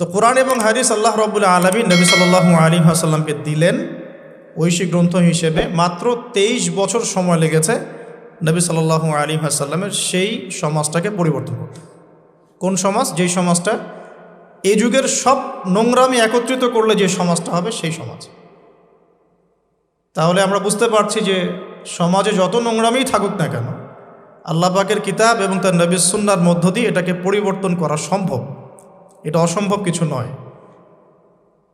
তো কোরআন এবং হাদিস আল্লাহ রবুল্লা আলমী নবী সাল্লাহ আলী আসাল্লামকে দিলেন ঐশী গ্রন্থ হিসেবে মাত্র তেইশ বছর সময় লেগেছে নবী সাল্লাহ আলী আসাল্লামের সেই সমাজটাকে পরিবর্তন করতে। কোন সমাজ? যেই সমাজটা এই যুগের সব নোংরামি একত্রিত করলে যে সমাজটা হবে সেই সমাজ। তাহলে আমরা বুঝতে পারছি যে সমাজে যত নোংরামি থাকুক না কেন, আল্লাহ পাকের কিতাব এবং তার নবী সুন্নার মধ্য দিয়ে এটাকে পরিবর্তন করা সম্ভব। এটা অসম্ভব কিছু নয়।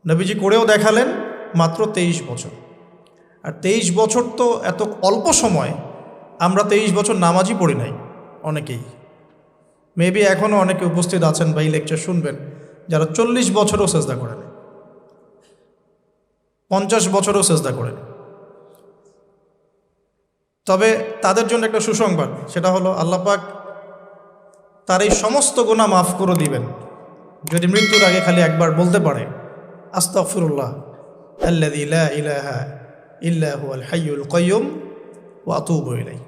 নবীজি করেও দেখালেন মাত্র তেইশ বছর। আর তেইশ বছর তো এত অল্প সময়, আমরা তেইশ বছর নামাজই পড়ি নাই অনেকেই। মেবি এখনও অনেকে উপস্থিত আছেন বা এই লেকচার শুনবেন, যারা চল্লিশ বছরও চেষ্টা করেন পঞ্চাশ বছরও চেষ্টা করেন তবে তাদের জন্য একটা সুসংবাদ, সেটা হলো আল্লাপাক তার এই সমস্ত গোনা মাফ করে দিবেন। যদি মৃত্যুর আগে খালি একবার বলতে পারে আস্তাফিরুল্লাহ আল্লাহ ইলাহা ইল্লাহু আল হাইয়ুল কয়ুম ও আতুব ইলাই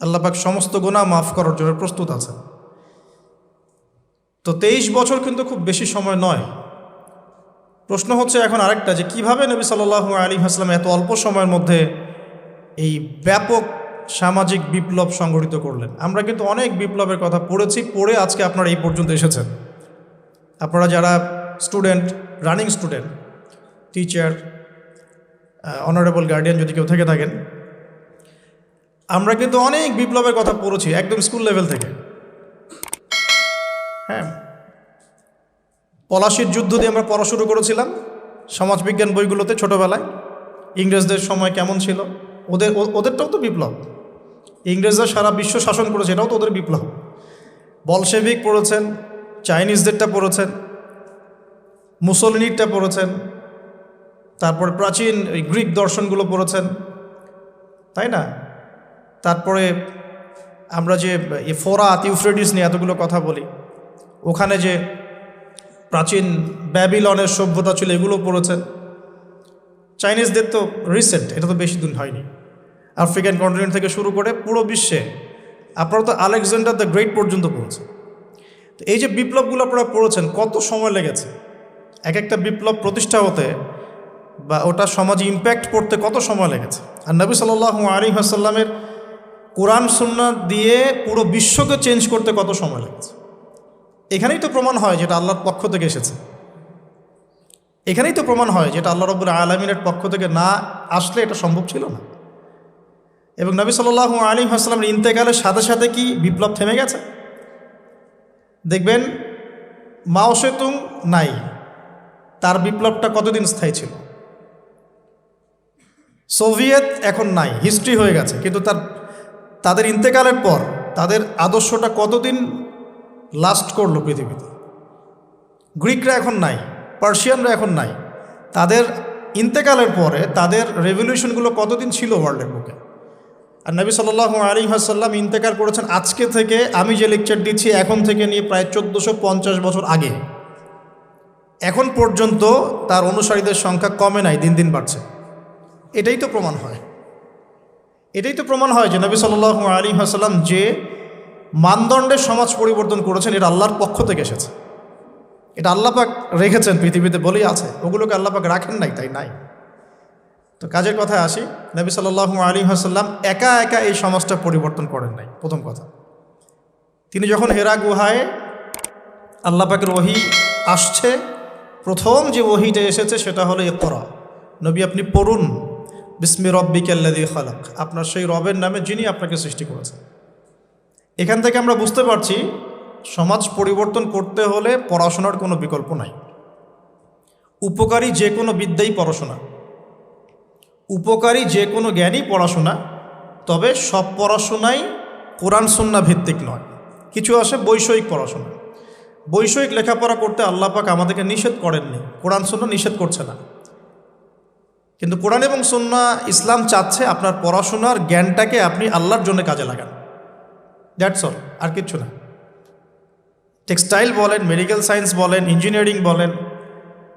আল্লাপাক সমস্ত গুণা মাফ করার জন্য প্রস্তুত আছেন। তো তেইশ বছর কিন্তু খুব বেশি সময় নয়। প্রশ্ন হচ্ছে এখন আরেকটা যে কীভাবে নবী সাল্লাহ আলী হাসলাম এত অল্প সময়ের মধ্যে এই ব্যাপক সামাজিক বিপ্লব সংগঠিত করলেন? আমরা কিন্তু অনেক বিপ্লবের কথা পড়েছি, পড়ে আজকে আপনারা এই পর্যন্ত এসেছেন। আপনারা যারা student, running student, teacher honourable guardian যদি কেউ থেকে থাকেন, আমরা কিন্তু অনেক বিপ্লবের কথা পড়েছি একদম স্কুল লেভেল থেকে। হ্যাঁ পলাশির যুদ্ধ দিয়ে আমরা পড়া শুরু করেছিলাম সমাজবিজ্ঞান বইগুলোতে ছোটোবেলায়। ইংরেজদের সময় কেমন ছিল? ওদের ওদেরটাও তো বিপ্লব। ইংরেজরা সারা বিশ্ব শাসন করেছে, এটাও তো ওদের বিপ্লব। বলশেবিক পড়েছেন চাইনিজদেরটা পড়েছেন, মুসলিনিরটা পড়েছেন, তারপরে প্রাচীন ওই গ্রিক দর্শনগুলো পড়েছেন, তাই না? তারপরে আমরা যে ফোরাত ইউফ্রেডিস নিয়ে এতগুলো কথা বলি, ওখানে যে প্রাচীন ব্যাবিলনের সভ্যতা ছিল, এগুলো পড়েছেন। চাইনিজদের তো রিসেন্ট এটা তো বেশি দিন হয়নি। আফ্রিকান কন্টিনেন্ট থেকে শুরু করে পুরো বিশ্বে, আপনারা তো আলেকজান্ডার দ্য গ্রেট পর্যন্ত পড়েছে তো এই যে বিপ্লবগুলো আপনারা পড়েছেন, কত সময় লেগেছে? এক একটা বিপ্লব প্রতিষ্ঠা হতে বা ওটা সমাজে ইম্প্যাক্ট পড়তে কত সময় লেগেছে? আর নবী সাল্লাহ আলী আসাল্লামের কোরআন সুন্না দিয়ে পুরো বিশ্বকে চেঞ্জ করতে কত সময় লেগেছে? এখানেই তো প্রমাণ হয় যেটা আল্লাহর পক্ষ থেকে এসেছে। এখানেই তো প্রমাণ হয় যেটা আল্লাহ রব্বুল আলমিনের পক্ষ থেকে না আসলে এটা সম্ভব ছিল না। এবং নবী সাল্লাহ আলী আসসালামের ইন্তেকালের সাথে সাথে কি বিপ্লব থেমে গেছে? দেখবেন মাও সেতুং নাই। তার বিপ্লবটা কতদিন স্থায়ী ছিল? সোভিয়েত এখন নাই, হিস্ট্রি হয়ে গেছে, কিন্তু তার, তাদের ইন্তেকালের পর তাদের আদর্শটা কতদিন লাস্ট করল পৃথিবীতে? গ্রিকরা এখন নাই, পার্সিয়ানরা এখন নাই। তাদের ইন্তেকালের পরে তাদের রেভলিউশনগুলো কতদিন ছিল ওয়ার্ল্ডের বুকে? আর নবী সাল্লাহ আলী হাসাল্লাম ইন্তেকাল করেছেন আজকে থেকে। আমি যে লেকচার দিচ্ছি এখন থেকে নিয়ে প্রায় চোদ্দোশো পঞ্চাশ বছর আগে। এখন পর্যন্ত তার অনুসারীদের সংখ্যা কমে নাই, দিন দিন বাড়ছে। এটাই তো প্রমাণ হয়। এটাই তো প্রমাণ হয় যে নবী সাল্লাহ আলী হাসাল্লাম যে মানদণ্ডের সমাজ পরিবর্তন করেছেন, এটা আল্লাহর পক্ষ থেকে এসেছে। এটা আল্লাপাক রেখেছেন, পৃথিবীতে বলেই আছে। ওগুলোকে আল্লাপাক রাখেন নাই, তাই নাই। তো কাজের কথায় আসি। নবী সাল্লাহ আলী হাসাল্লাম একা একা এই সমাজটা পরিবর্তন করেন নাই, প্রথম কথা। তিনি যখন হেরা গুহায় আল্লাপাকের ওহি আসছে, প্রথম যে ওহিটা এসেছে সেটা হলো একরা নবী আপনি পড়ুন, বিস্মি রব্বিকাল্লাদি খালাক। আপনার সেই রবের নামে যিনি আপনাকে সৃষ্টি করেছেন। এখান থেকে আমরা বুঝতে পারছি, সমাজ পরিবর্তন করতে হলে পড়াশোনার কোনো বিকল্প নাই। উপকারী যে কোনো বিদ্যাই পড়াশোনা। উপকারী যে কোনো জ্ঞানই পড়াশোনা, তবে সব পড়াশোনাই কোরআন সন্না ভিত্তিক নয়। কিছু আসে বৈষয়িক পড়াশোনা। বৈষয়িক লেখাপড়া করতে আল্লাপাক আমাদেরকে নিষেধ করেননি। কোরআন সন্না নিষেধ করছে না। কিন্তু কোরআন এবং সন্না ইসলাম চাচ্ছে আপনার পড়াশোনার জ্ঞানটাকে আপনি আল্লাহর জন্য কাজে লাগান। দ্যাটস অল আর কিচ্ছু না। টেক্সটাইল বলেন মেডিকেল সায়েন্স বলেন ইঞ্জিনিয়ারিং বলেন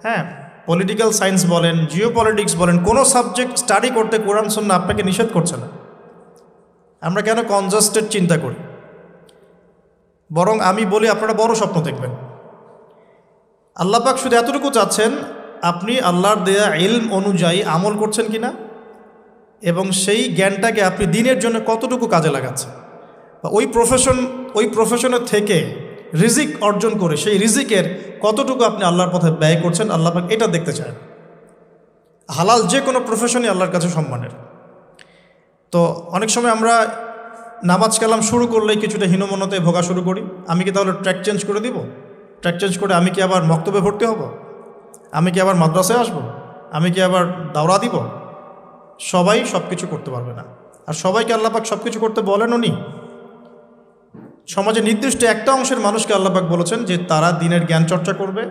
হ্যাঁ। পলিটিক্যাল সায়েন্স বলেন জিও পলিটিক্স বলেন, কোনো সাবজেক্ট স্টাডি করতে কোরআন সন্না আপনাকে নিষেধ করছে না। আমরা কেন কনজাস্টেড চিন্তা করি? বরং আমি বলি, আপনারা বড় স্বপ্ন দেখবেন। আল্লাপাক শুধু এতটুকু চাচ্ছেন, আপনি আল্লাহর দেয়া ইলম অনুযায়ী আমল করছেন কি না এবং সেই জ্ঞানটাকে আপনি দিনের জন্য কতটুকু কাজে লাগাচ্ছেন? বা ওই প্রফেশন ওই প্রফেশনের থেকে রিজিক অর্জন করে, সেই রিজিকের কতটুকু আপনি আল্লাহর পথে ব্যয় করছেন আল্লাপাক এটা দেখতে চান হালাল যে কোনো প্রফেশনই আল্লাহর কাছে সম্মানের। তো অনেক সময় আমরা নামাজ কালাম শুরু করলেই কিছুটা হীনমনতায় ভোগা শুরু করি। আমি কি তাহলে ট্র্যাক চেঞ্জ করে দিব? ট্র্যাক চেঞ্জ করে আমি কি আবার মক্তবে ভর্তি হব? আমি কি আবার মাদ্রাসায় আসব? আমি কি আবার দাওরা দিব? সবাই সব কিছু করতে পারবে না। আর সবাইকে আল্লাপাক সব কিছু করতে বলেনও নি। সমাজে নির্দিষ্ট একটা অংশের মানুষকে আল্লাপাক বলেছেন যে তারা দিনের জ্ঞান চর্চা করবে,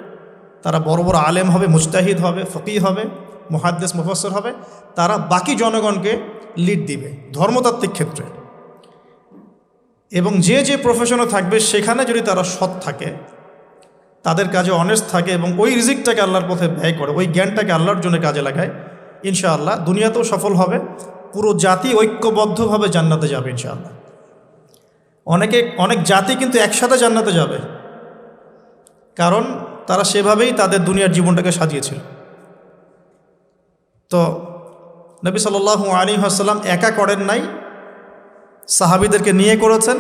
তারা বড় বড় আলেম হবে মুস্তাহিদ হবে ফকি হবে, মুহাদ্দেস মুফসর হবে, তারা বাকি জনগণকে লিড দিবে ধর্মতাত্ত্বিক ক্ষেত্রে। এবং যে যে প্রফেশনে থাকবে, সেখানে যদি তারা সৎ থাকে, তাদের কাজে অনেস্ট থাকে এবং ওই রিজিকটাকে আল্লাহর পথে ব্যয় করে, ওই জ্ঞানটাকে আল্লাহর জন্য কাজে লাগায়, ইনশাআল্লাহ দুনিয়াতেও সফল হবে, পুরো জাতি ঐক্যবদ্ধভাবে জান্নাতে যাবে ইনশাআল্লাহ। অনেকে, অনেক জাতি কিন্তু একসাথে জান্নাতে যাবে। কারণ তারা সেভাবেই তাদের দুনিয়ার জীবনটাকে সাজিয়েছিল। তো নবী সাল আলী আসাল্লাম একা করেন নাই, সাহাবিদেরকে নিয়ে করেছেন।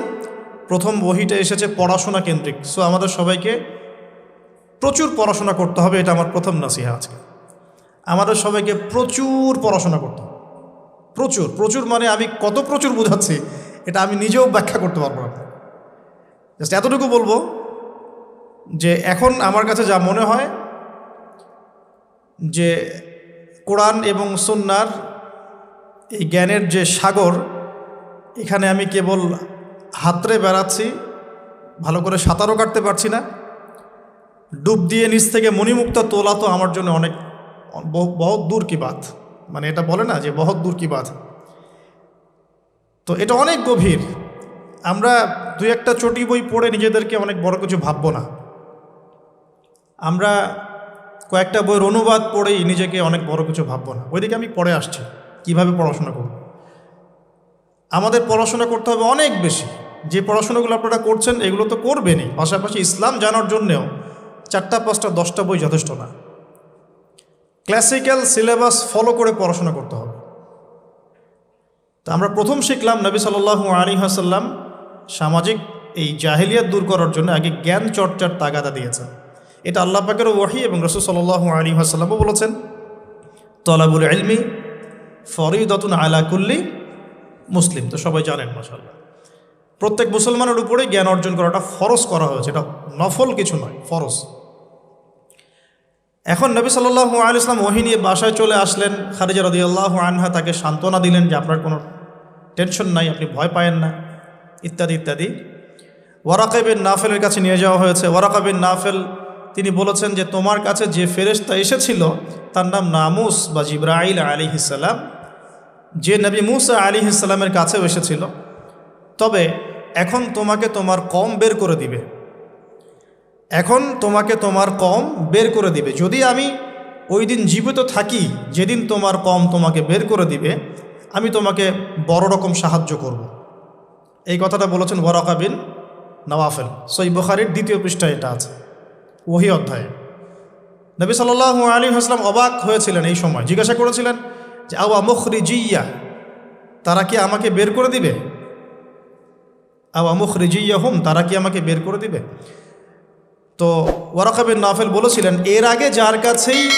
প্রথম বহিটা এসেছে পড়াশোনা কেন্দ্রিক। সো আমাদের সবাইকে প্রচুর পড়াশোনা করতে হবে, এটা আমার প্রথম নাসিহা আজকে। আমাদের সবাইকে প্রচুর পড়াশোনা করতে হবে। প্রচুর প্রচুর মানে আমি কত প্রচুর বোঝাচ্ছি। এটা আমি নিজেও ব্যাখ্যা করতে পারব না। জাস্ট এতটুকু বলব যে এখন আমার কাছে যা মনে হয় যে কোরআন এবং সন্ন্যার এই জ্ঞানের যে সাগর, এখানে আমি কেবল হাতরে বেড়াচ্ছি, ভালো করে সাঁতারও কাটতে পারছি না। ডুব দিয়ে নিচ থেকে মণিমুক্তা তোলা তো আমার জন্য অনেক বহুত দূর কি বাত। মানে এটা বলে না যে বহুত দূর কি বাত। তো এটা অনেক গভীর। আমরা দুই একটা চটি বই পড়ে নিজেদেরকে অনেক বড় কিছু ভাববো না। আমরা কয়েকটা বইয়ের অনুবাদ পড়েই নিজেকে অনেক বড় কিছু ভাববো না। ওইদিকে আমি পড়ে আসছি, কীভাবে পড়াশোনা করব? আমাদের পড়াশোনা করতে হবে অনেক বেশি। যে পড়াশোনাগুলো আপনারা করছেন, এগুলো তো করবেনই। পাশাপাশি ইসলাম জানার জন্যেও চারটা, পাঁচটা, দশটা বই যথেষ্ট না। ক্লাসিক্যাল সিলেবাস ফলো করে পড়াশোনা করতে হবে। তো আমরা প্রথম শিখলাম নবী সাল্লু আলী হাসাল্লাম সামাজিক এই জাহিলিয়াত দূর করার জন্য আগে জ্ঞান চর্চার তাগাদা দিয়েছেন এটা আল্লাহ পাকের ওয়াহি এবং রসুল সাল্লু আলী হাসাল্লামও বলেছেন, তলাবুল ইলমি ফরিদতুন আলা কুল্লি মুসলিম। তো সবাই জানেন মাসাল্লাহ প্রত্যেক মুসলমানের উপরে জ্ঞান অর্জন করাটা ফরজ করা হয়েছে। এটা নফল কিছু নয়, ফরজ। এখন নবী সাল্লাহ আলী ইসলাম বাসায় চলে আসলেন খারিজা রদি আল্লাহ আনহা তাকে সান্ত্বনা দিলেন যে আপনার কোনো টেনশন নাই, আপনি ভয় পায়েন না, ইত্যাদি ইত্যাদি। ওয়ারাকাবিন নাফেলের কাছে নিয়ে যাওয়া হয়েছে। ওয়ারাকাবিন নাফেল, তিনি বলেছেন যে, তোমার কাছে যে ফেরেস্তা এসেছিল, তার নাম নামুস বা জিব্রাইল আলী ইসাল্লাম যে নবী মুসা আলী ইসলামের কাছেও এসেছিল। তবে এখন তোমাকে তোমার কম বের করে দিবে। এখন তোমাকে তোমার কম বের করে দিবে। যদি আমি ওই দিন জীবিত থাকি, যেদিন তোমার কম তোমাকে বের করে দিবে আমি তোমাকে বড় রকম সাহায্য করব। এই কথাটা বলেছেন বরাকা বিন নওয়াফেল। সই বুখারির দ্বিতীয় পৃষ্ঠায় এটা আছে। ওহি অধ্যায়ে। নবী সাল্লাহ আলী হাসলাম অবাক হয়েছিলেন এই সময়। জিজ্ঞাসা করেছিলেন যে, আওয়া মুখরি জিয়া তারা কি আমাকে বের করে দিবে? আওয়া মুখরি জিয়া হুম তারা কি আমাকে বের করে দিবে? তো ওয়ারাকাবিন নাফেল বলেছিলেন, এর আগে যার কাছেই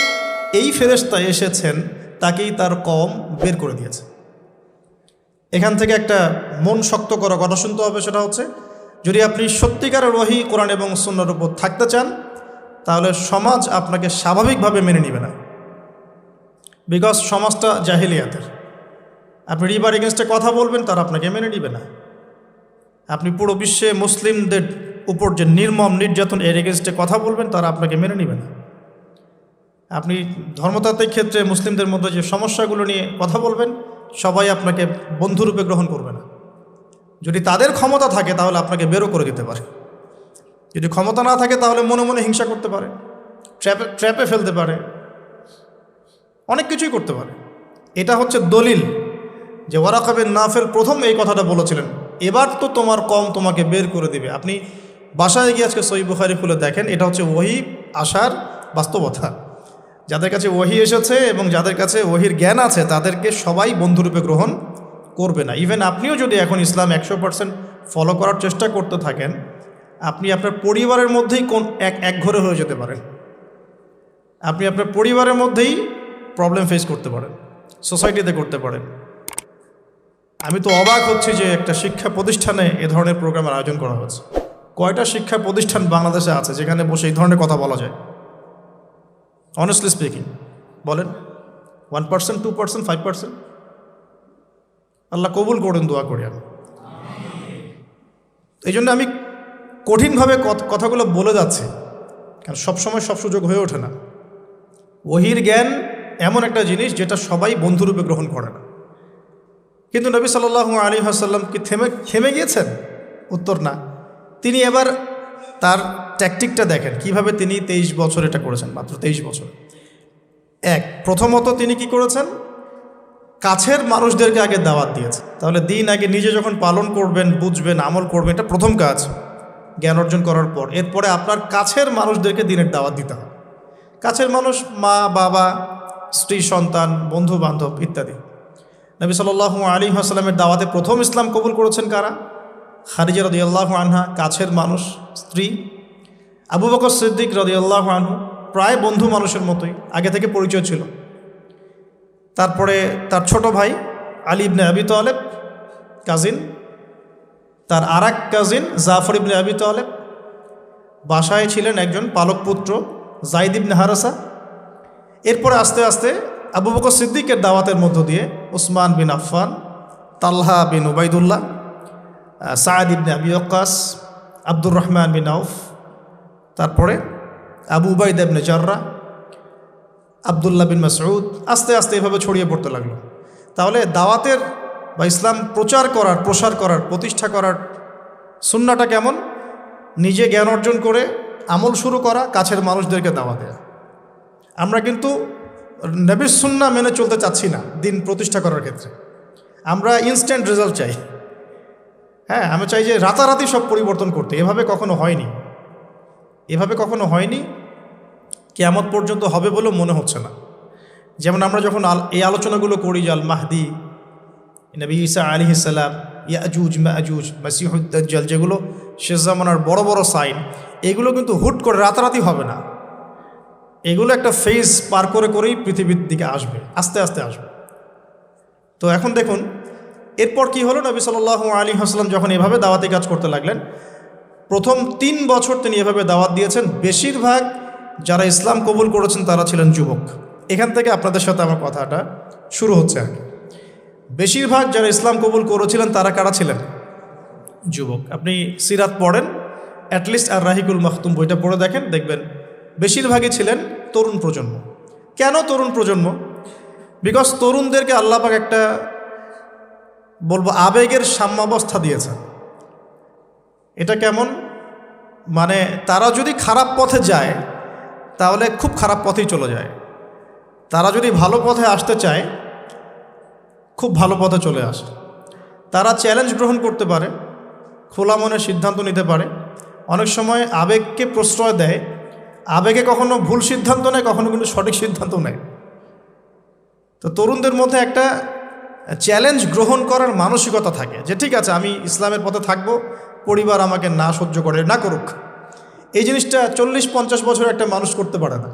এই ফেরেস্তা এসেছেন, তাকেই তার কম বের করে দিয়েছে। এখান থেকে একটা মন শক্ত করা কথা শুনতে হবে, সেটা হচ্ছে, যদি আপনি সত্যিকারের ওহি কোরআন এবং সুন্নার উপর থাকতে চান, তাহলে সমাজ আপনাকে স্বাভাবিকভাবে মেনে নিবে না। বিকজ সমাজটা জাহিলিয়াতের। আপনি রিবার এগেনস্টে কথা বলবেন, তারা আপনাকে মেনে নিবে না। আপনি পুরো বিশ্বে মুসলিমদের উপর যে নির্মম, নির্যাতন, এর এগেনস্টে কথা বলবেন, তারা আপনাকে মেনে নেবে না। আপনি ধর্মতাত্ত্বিক ক্ষেত্রে মুসলিমদের মধ্যে যে সমস্যাগুলো নিয়ে কথা বলবেন সবাই আপনাকে বন্ধুরূপে গ্রহণ করবে না। যদি তাদের ক্ষমতা থাকে, তাহলে আপনাকে বেরো করে দিতে পারে। যদি ক্ষমতা না থাকে, তাহলে মনে মনে হিংসা করতে পারে, ট্র্যাপে ট্র্যাপে ফেলতে পারে, অনেক কিছুই করতে পারে। এটা হচ্ছে দলিল যে ওয়ারাকাবের নাফেল প্রথম এই কথাটা বলেছিলেন, এবার তো তোমার কম তোমাকে বের করে দিবে। আপনি বাসায় গিয়ে আজকে সই বুখারি খুলে দেখেন, এটা হচ্ছে ওহি আসার বাস্তবতা। যাদের কাছে ওহি এসেছে এবং যাদের কাছে ওহির জ্ঞান আছে, তাদেরকে সবাই বন্ধুরূপে গ্রহণ করবে না। ইভেন আপনিও যদি এখন ইসলাম একশো পার্সেন্ট ফলো করার চেষ্টা করতে থাকেন, আপনি আপনার পরিবারের মধ্যেই কোন এক এক ঘরে হয়ে যেতে পারেন। আপনি আপনার পরিবারের মধ্যেই প্রবলেম ফেস করতে পারেন সোসাইটিতে করতে পারেন। আমি তো অবাক হচ্ছি যে একটা শিক্ষা প্রতিষ্ঠানে এ ধরনের প্রোগ্রামের আয়োজন করা হয়েছে কয়টা শিক্ষা প্রতিষ্ঠান বাংলাদেশে আছে যেখানে বসে এই ধরনের কথা বলা যায়? অনেস্টলি স্পিকিং বলেন one percent two percent five percent Allah কবুল করেন, দোয়া করি আমি। এই জন্য আমি কঠিনভাবে কথ- কথাগুলো বলে যাচ্ছি, কারণ সবসময় সব সুযোগ হয়ে ওঠে না। ওহির জ্ঞান এমন একটা জিনিস যেটা সবাই বন্ধুরূপে গ্রহণ করে না। কিন্তু নবী সাল্লাল্লাহু আলী হাসাল্লাম কি থেমে থেমে গিয়েছেন? উত্তর না। তিনি এবার তার ট্যাকটিকটা দেখেন, কীভাবে তিনি তেইশ বছর এটা করেছেন, মাত্র তেইশ বছর। এক, প্রথমত তিনি কি করেছেন? কাছের মানুষদেরকে আগে দাওয়াত দিয়েছে তাহলে দিন আগে নিজে যখন পালন করবেন, বুঝবেন, আমল করবেন, এটা প্রথম কাজ। জ্ঞান অর্জন করার পর। এরপরে আপনার কাছের মানুষদেরকে দিনের দাওয়াত দিতে হবে। কাছের মানুষ, মা, বাবা, স্ত্রী, সন্তান বন্ধু বান্ধব ইত্যাদি। নবী সাল আলী আসসালামের দাওয়াতে প্রথম ইসলাম কবুল করেছেন কারা? খারিজা রদিয়াল্লাহ আনহা কাছের মানুষ, স্ত্রী। আবু বকর সিদ্দিক রদিয়াল্লাহ আনহু প্রায় বন্ধু মানুষের মতোই, আগে থেকে পরিচয় ছিল। তারপরে তার ছোট ভাই আলী ইবনে আবি তালেব কাজিন তার আর এক কাজিন জাফর ইবনে আবি তালেব। বাসায় ছিলেন একজন পালক পুত্র, জাইদ ইবনে হারাসা। এরপরে আস্তে আস্তে আবু বকর সিদ্দিকের দাওয়াতের মধ্য দিয়ে Usman bin Affan, Talha bin Ubaidullah Sayed ibn Abi Waqqas Abdur Rahman বিন আউফ, তারপরে আবু উবাইদ ইবনে জাররা, আবদুল্লাহ বিন মাসউদ, আস্তে আস্তে এভাবে ছড়িয়ে পড়তে লাগল। তাহলে দাওয়াতের বা ইসলাম প্রচার করার, প্রসার করার, প্রতিষ্ঠা করার সুন্নাটা কেমন? নিজে জ্ঞান অর্জন করে আমল শুরু করা, কাছের মানুষদেরকে দাওয়া দেয়া। আমরা কিন্তু নবীর সুন্না মেনে চলতে চাচ্ছি না দিন প্রতিষ্ঠা করার ক্ষেত্রে। আমরা ইনস্ট্যান্ট রেজাল্ট চাই। হ্যাঁ আমি চাই যে রাতারাতি সব পরিবর্তন করতে। এভাবে কখনো হয়নি। এভাবে কখনো হয়নি। কেয়ামত পর্যন্ত হবে বলেও মনে হচ্ছে না। যেমন আমরা যখন এই আলোচনাগুলো করি আল মাহদি নবী ঈসা আলী ইসাল্লাম ইয়াজুজ, মাজুজ মাসিহুদ্দাল যেগুলো শেষ জামানার বড় বড় সাইন, এগুলো কিন্তু হুট করে রাতারাতি হবে না। এগুলো একটা ফেজ পার করে করেই পৃথিবীর দিকে আসবে, আস্তে আস্তে আসবে। তো এখন দেখুন এরপর কি হলো? নবী সাল্লাহ আলী হাসলাম যখন এভাবে দাওয়াতি কাজ করতে লাগলেন, প্রথম তিন বছর তিনি এভাবে দাওয়াত দিয়েছেন। বেশিরভাগ যারা ইসলাম কবুল করেছেন, তারা ছিলেন যুবক। এখান থেকে আপনাদের সাথে আমার কথাটা শুরু হচ্ছে কি। বেশিরভাগ যারা ইসলাম কবুল করেছিলেন, তারা কারা ছিলেন? যুবক। আপনি সিরাত পড়েন অ্যাটলিস্ট আর রাহিকুল মাহতুম বইটা পড়ে দেখেন, দেখবেন বেশিরভাগই ছিলেন তরুণ প্রজন্ম। কেন তরুণ প্রজন্ম? বিকজ তরুণদেরকে আল্লাপাক একটা বলব, আবেগের সাম্যাবস্থা দিয়েছেন এটা কেমন? মানে তারা যদি খারাপ পথে যায়, তাহলে খুব খারাপ পথেই চলে যায়। তারা যদি ভালো পথে আসতে চায়, খুব ভালো পথে চলে আসে। তারা চ্যালেঞ্জ গ্রহণ করতে পারে, খোলা মনে সিদ্ধান্ত নিতে পারে। অনেক সময় আবেগকে প্রশ্রয় দেয়। আবেগে কখনো ভুল সিদ্ধান্ত নেয়, কখনো কিন্তু সঠিক সিদ্ধান্ত নেয়। তো তরুণদের মধ্যে একটা চ্যালেঞ্জ গ্রহণ করার মানসিকতা থাকে যে, ঠিক আছে, আমি ইসলামের পথে থাকব, পরিবার আমাকে না সহ্য করে, না করুক। এই জিনিসটা চল্লিশ পঞ্চাশ বছর একটা মানুষ করতে পারে না।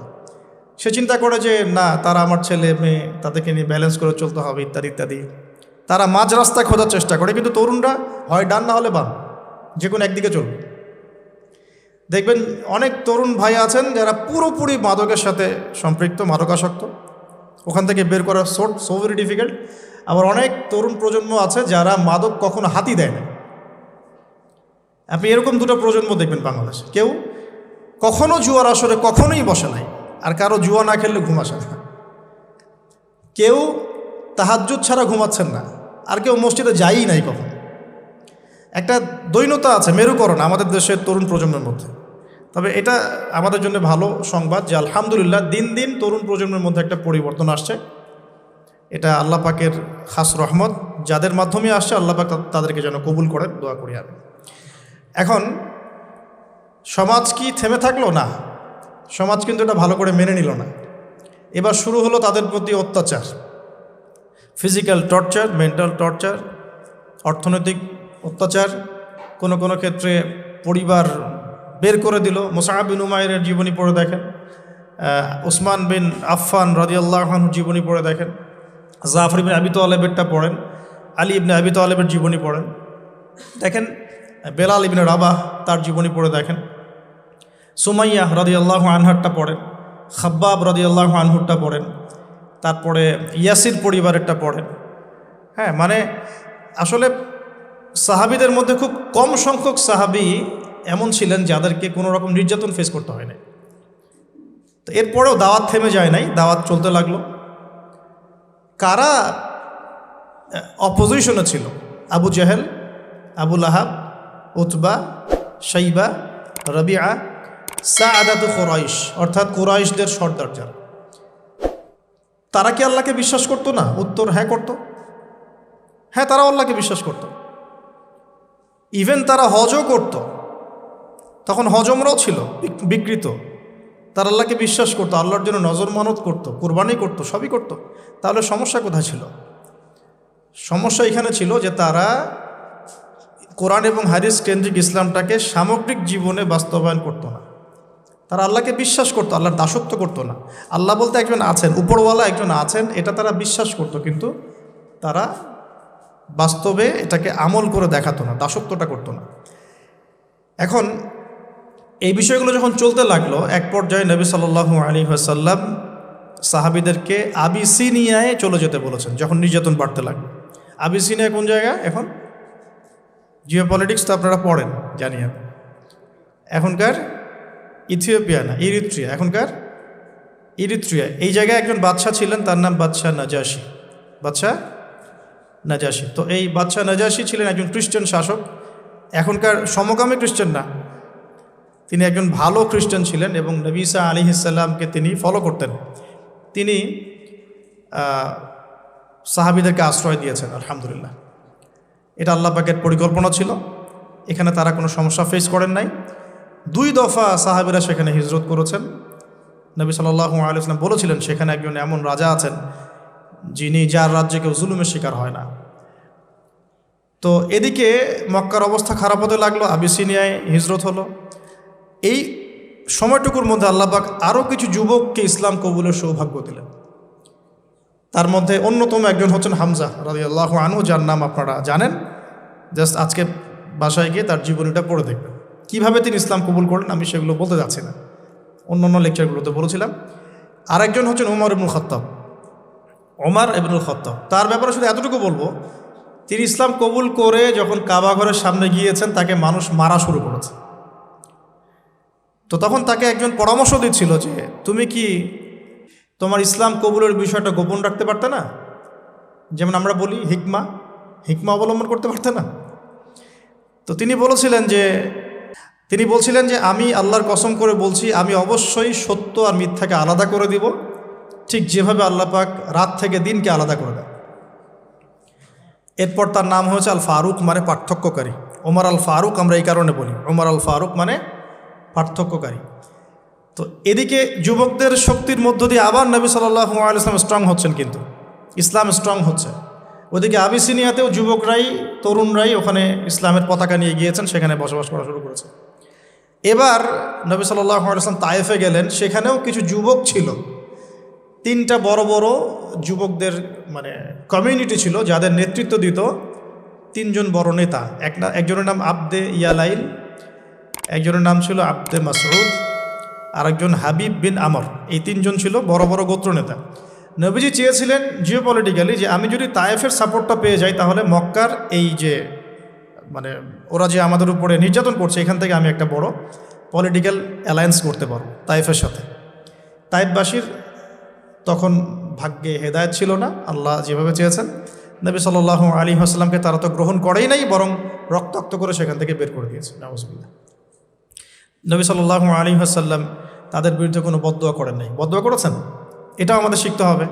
সে চিন্তা করে যে, না, তারা আমার ছেলে মেয়ে, তাদেরকে নিয়ে ব্যালেন্স করে চলতে হবে, ইত্যাদি ইত্যাদি। তারা মাঝ রাস্তা খোঁজার চেষ্টা করে, কিন্তু তরুণরা হয় ডান না হলে বাম, যে কোনো একদিকে চলবে। দেখবেন অনেক তরুণ ভাই আছেন যারা পুরোপুরি মাদকের সাথে সম্পৃক্ত, মাদকাসক্ত। ওখান থেকে বের করা সোট সো ভেরি ডিফিকাল্ট আবার অনেক তরুণ প্রজন্ম আছে যারা মাদক কখনো হাতি দেয় না। আপনি এরকম দুটো প্রজন্ম দেখবেন বাংলাদেশে। কেউ কখনো জুয়ার আসরে কখনোই বসে নাই, আর কারও জুয়া না খেললে ঘুম আসে না। কেউ তাহাজ্জুদ ছাড়া ঘুমাচ্ছেন না, আর কেউ মসজিদে যায়ই নাই কখন। একটা দৈনতা আছে, মেরুকরণ আমাদের দেশের তরুণ প্রজন্মের মধ্যে। তবে এটা আমাদের জন্য ভালো সংবাদ যে আলহামদুলিল্লাহ দিন দিন তরুণ প্রজন্মের মধ্যে একটা পরিবর্তন আসছে। এটা আল্লাহ পাকের খাস রহমত। যাদের মাধ্যমে আসছে, আল্লাহ পাক তাদেরকে যেন কবুল করেন, দোয়া করি আমি এখন, সমাজ কি থেমে থাকল? না। সমাজ কিন্তু এটা ভালো করে মেনে নিল না। এবার শুরু হলো তাদের প্রতি অত্যাচার। ফিজিক্যাল টর্চার মেন্টাল টর্চার অর্থনৈতিক অত্যাচার, কোনো কোনো ক্ষেত্রে পরিবার বের করে দিল। মোসাহাব বিন উমায়ের জীবনী পড়ে দেখেন। ওসমান বিন আফফান রাজিয়াল্লাহর জীবনী পড়ে দেখেন। জাফর ইবিন আবি আলেবেরটা পড়েন, আলী ইবনে আবি আলেবের জীবনী পড়েন। দেখেন, বেলাল ইবনে রাবাহ তার জীবনী পড়ে দেখেন। সুমাইয়া রদিয়াল্লাহ আনহারটা পড়েন, খাব্বাব রদিয়াল্লাহ আনহুরটা পড়েন, তারপরে ইয়াসির পরিবারেরটা পড়েন। হ্যাঁ মানে আসলে সাহাবিদের মধ্যে খুব কম সংখ্যক সাহাবি এমন ছিলেন যাদেরকে কোনো রকম নির্যাতন ফেস করতে হয় না তো এরপরেও দাওয়াত থেমে যায় নাই, দাওয়াত চলতে লাগল। কারা অপোজিশনে ছিল? আবু জাহেল আবুল আহাব উতবা সাইবা রবিআ, সাআদাতু কুরাইশ, অর্থাৎ কুরাইশদের সর্দার যারা। তারা কি আল্লাহকে বিশ্বাস করতো না? উত্তর হ্যাঁ করত। হ্যাঁ তারা আল্লাহকে বিশ্বাস করত। ইভেন তারা হজও করত। তখন হজমরাও ছিল বিকৃত। তারা আল্লাহকে বিশ্বাস করতো, আল্লাহর জন্য নজর মানত করতো, কোরবানি করতো, সবই করতো। তাহলে সমস্যা কোথায় ছিল? সমস্যা এখানে ছিল যে তারা কোরআন এবং হাদিস কেন্দ্রিক ইসলামটাকে সামগ্রিক জীবনে বাস্তবায়ন করতো না। তারা আল্লাহকে বিশ্বাস করতো, আল্লাহর দাসত্ব করতো না। আল্লাহ বলতে একজন আছেন, উপরওয়ালা একজন আছেন, এটা তারা বিশ্বাস করতো, কিন্তু তারা বাস্তবে এটাকে আমল করে দেখাতো না, দাসত্বটা করতো না। এখন এই বিষয়গুলো যখন চলতে লাগল, এক পর্যায়ে নবী সাল্লু আলী আসাল্লাম সাহাবিদেরকে আবিসিনিয়ায় চলে যেতে বলেছেন, যখন নির্যাতন বাড়তে লাগল। আবিসিনিয়া কোন জায়গা এখন? জিও পলিটিক্স তো আপনারা পড়েন, জানি এখনকার ইথিওপিয়া না, ইরিত্রিয়া, এখনকার ইরিত্রিয়া। এই জায়গায় একজন বাদশাহ ছিলেন, তার নাম বাদশাহ নাজাসি বাদশাহ নাজাসি তো এই বাদশাহ নাজাসি ছিলেন একজন খ্রিস্টান শাসক, এখনকার সমকামী খ্রিস্টান না তিনি একজন ভালো খ্রিস্টান ছিলেন এবং নবীসা আলী ইসাল্লামকে তিনি ফলো করতেন। তিনি সাহাবিদেরকে আশ্রয় দিয়েছেন, আলহামদুলিল্লাহ। এটা আল্লাহ পাকের পরিকল্পনা ছিল। এখানে তারা কোনো সমস্যা ফেস করেন নাই। দুই দফা সাহাবিরা সেখানে হিজরত করেছেন। নবী সাল্লাহু আলিয়াল্লাম বলেছিলেন, সেখানে একজন এমন রাজা আছেন, যিনি যার রাজ্যে কেউ জুলুমের শিকার হয় না। তো এদিকে মক্কার অবস্থা খারাপ হতে লাগল, আবিসিনিয়ায় হিজরত হলো। এই সময়টুকুর মধ্যে আল্লাহবাক আরও কিছু যুবককে ইসলাম কবুলের সৌভাগ্য দিলেন। তার মধ্যে অন্যতম একজন হচ্ছেন হামজা রাজি আল্লাহ আনু যার নাম আপনারা জানেন। জাস্ট আজকে বাসায় গিয়ে তার জীবনীটা পড়ে দেখবেন। কীভাবে তিনি ইসলাম কবুল করলেন আমি সেগুলো বলতে যাচ্ছি না। অন্য অন্য লেকচারগুলোতে বলেছিলাম। আরেকজন হচ্ছেন ওমর ইবনুল খত্তাব। ওমর ইবনুল খত্তাব। তার ব্যাপারে শুধু এতটুকু বলব, তিনি ইসলাম কবুল করে যখন কাবা ঘরের সামনে গিয়েছেন, তাকে মানুষ মারা শুরু করেছে। তো তখন তাকে একজন পরামর্শ দিচ্ছিল যে, তুমি কি তোমার ইসলাম কবুলের বিষয়টা গোপন রাখতে পারতে না? যেমন আমরা বলি হিকমা হিকমা অবলম্বন করতে পারতে না? তো তিনি বলেছিলেন যে, তিনি বলছিলেন যে, আমি আল্লাহর কসম করে বলছি, আমি অবশ্যই সত্য আর মিথ্যাকে আলাদা করে দিব। ঠিক যেভাবে আল্লাহ পাক রাত থেকে দিনকে আলাদা করে দেয় এরপর তার নাম হয়েছে আল ফারুক মানে পার্থক্যকারী। ওমর আল ফারুক আমরা এই কারণে বলি। ওমর আল ফারুক মানে পার্থক্যকারী। তো এদিকে যুবকদের শক্তির মধ্য দিয়ে আবার নবী সাল্লাহু আলাইসলাম স্ট্রং হচ্ছেন কিন্তু। ইসলাম স্ট্রং হচ্ছে। ওদিকে আবিসিনিয়াতেও যুবকরাই, তরুণরাই ওখানে ইসলামের পতাকা নিয়ে গিয়েছেন, সেখানে বসবাস করা শুরু করেছে। এবার নবী সাল্লাহ আলাইসলাম তায়েফে গেলেন, সেখানেও কিছু যুবক ছিল। তিনটা বড় বড় যুবকদের মানে কমিউনিটি ছিল, যাদের নেতৃত্ব দিত তিনজন বড় নেতা। এক একজনের নাম আবদে ইয়ালাইল একজনের নাম ছিল আব্দে মাসরুদ আরেকজন হাবিব বিন আমর। এই তিনজন ছিল বড় বড় গোত্র নেতা। নবীজি চেয়েছিলেন জিও পলিটিক্যালি যে আমি যদি তায়েফের সাপোর্টটা পেয়ে যাই, তাহলে মক্কার এই যে মানে ওরা যে আমাদের উপরে নির্যাতন করছে, এখান থেকে আমি একটা বড় পলিটিক্যাল অ্যালায়েন্স করতে পারব তাইফের সাথে। তাইফবাসীর তখন ভাগ্যে হেদায়ত ছিল না, আল্লাহ যেভাবে চেয়েছেন। নবী সাল আলী আসসালামকে তারা তো গ্রহণ করেই নাই, বরং রক্তাক্ত করে সেখান থেকে বের করে দিয়েছে নাউজবিল্লা নবী সাল্লাহ আলী আসাল্লাম তাদের বিরুদ্ধে কোনো বদোয়া করেন নাই। বদোয়া করেছেন? এটাও আমাদের শিখতে হবে।